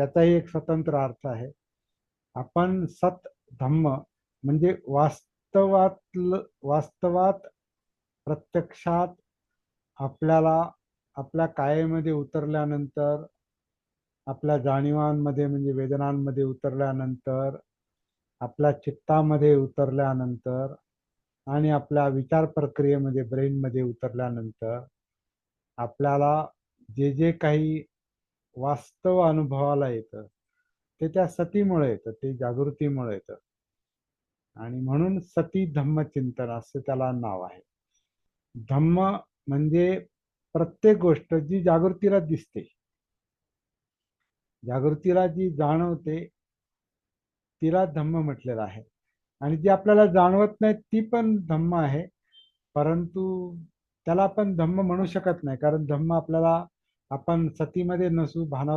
त्याचाही एक स्वतंत्र अर्थ आहे. आपण सत धम्म म्हणजे वास्तवात वास्तवात प्रत्यक्षात आपल्याला आपल्या कायेमध्ये उतरल्यानंतर आपल्या जाणीवांमध्ये म्हणजे वेदनांमध्ये उतरल्यानंतर आपल्या चित्तामध्ये उतरल्यानंतर आणि आपल्या विचार प्रक्रियेमध्ये ब्रेनमध्ये उतरल्यानंतर आपल्याला जे जे काही वास्तव अनुभवाला येतं. ते त्या सतीमुळे येतं ते जागृतीमुळे येतं. आणि म्हणून सती धम्मचिंतन असं त्याला नाव आहे. धम्म म्हणजे प्रत्येक गोष्ट जी जागृतीला दिसते. जागृतीला जी जाणवते तिला धम्म म्हटलेलं आहे. आणि जी आपल्याला जाणवत नाही ती पण धम्म आहे. परंतु त्याला आपण धम्म म्हणू शकत नाही. कारण धम्म आपल्याला आपण सतीमध्ये नसू भानावर